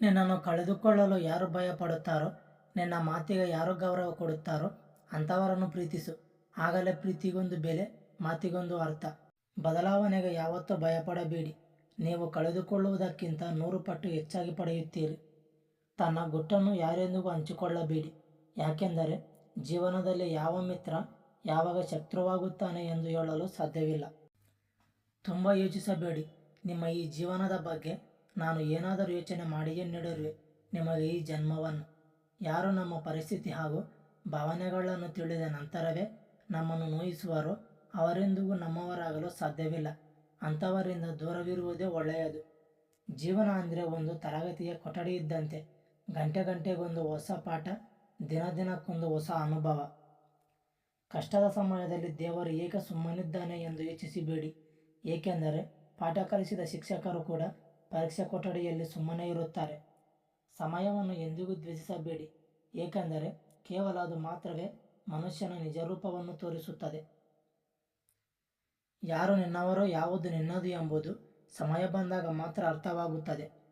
ನಿನ್ನನ್ನು ಕಳೆದುಕೊಳ್ಳಲು ಯಾರು ಭಯ ಪಡುತ್ತಾರೋ ನಿನ್ನ ಮಾತಿಗೆ ಯಾರು ಗೌರವ ಕೊಡುತ್ತಾರೋ ಅಂಥವರನ್ನು ಪ್ರೀತಿಸು. ಆಗಲೇ ಪ್ರೀತಿಗೊಂದು ಬೆಲೆ, ಮಾತಿಗೊಂದು ಅರ್ಥ. ಬದಲಾವಣೆಗೆ ಯಾವತ್ತೂ ಭಯಪಡಬೇಡಿ. ನೀವು ಕಳೆದುಕೊಳ್ಳುವುದಕ್ಕಿಂತ ನೂರು ಪಟ್ಟು ಹೆಚ್ಚಾಗಿ ಪಡೆಯುತ್ತೀರಿ. ತನ್ನ ಗುಟ್ಟನ್ನು ಯಾರೆಂದಿಗೂ ಹಂಚಿಕೊಳ್ಳಬೇಡಿ. ಯಾಕೆಂದರೆ ಜೀವನದಲ್ಲಿ ಯಾವ ಮಿತ್ರ ಯಾವಾಗ ಶತ್ರುವಾಗುತ್ತಾನೆ ಎಂದು ಹೇಳಲು ಸಾಧ್ಯವಿಲ್ಲ. ತುಂಬ ಯೋಚಿಸಬೇಡಿ. ನಿಮ್ಮ ಈ ಜೀವನದ ಬಗ್ಗೆ ನಾನು ಏನಾದರೂ ಯೋಚನೆ ಮಾಡಿಯೇ ನೀಡಿರುವೆ ನಿಮಗೆ ಈ ಜನ್ಮವನ್ನು. ಯಾರು ನಮ್ಮ ಪರಿಸ್ಥಿತಿ ಹಾಗೂ ಭಾವನೆಗಳನ್ನು ತಿಳಿದ ನಂತರವೇ ನಮ್ಮನ್ನು ನೋಯಿಸುವರೋ, ಅವರೆಂದಿಗೂ ನಮ್ಮವರಾಗಲು ಸಾಧ್ಯವಿಲ್ಲ. ಅಂಥವರಿಂದ ದೂರವಿರುವುದೇ ಒಳ್ಳೆಯದು. ಜೀವನ ಅಂದರೆ ಒಂದು ತರಗತಿಯ ಕೊಠಡಿ ಇದ್ದಂತೆ, ಗಂಟೆ ಗಂಟೆಗೊಂದು ಹೊಸ ಪಾಠ, ದಿನ ದಿನಕ್ಕೊಂದು ಹೊಸ ಅನುಭವ. ಕಷ್ಟದ ಸಮಯದಲ್ಲಿ ದೇವರು ಏಕೆ ಸುಮ್ಮನಿದ್ದಾನೆ ಎಂದು ಯೋಚಿಸಿಬೇಡಿ. ಏಕೆಂದರೆ ಪಾಠ ಕಲಿಸಿದ ಶಿಕ್ಷಕರು ಕೂಡ ಪರೀಕ್ಷೆ ಕೊಠಡಿಯಲ್ಲಿ ಸುಮ್ಮನೆ ಇರುತ್ತಾರೆ. ಸಮಯವನ್ನು ಎಂದಿಗೂ ದ್ವೇಷಿಸಬೇಡಿ. ಏಕೆಂದರೆ ಕೇವಲ ಅದು ಮಾತ್ರವೇ ಮನುಷ್ಯನ ನಿಜರೂಪವನ್ನು ತೋರಿಸುತ್ತದೆ. ಯಾರು ನಿನ್ನವರೋ ಯಾವುದು ನಿನ್ನದು ಎಂಬುದು ಸಮಯ ಬಂದಾಗ ಮಾತ್ರ ಅರ್ಥವಾಗುತ್ತದೆ.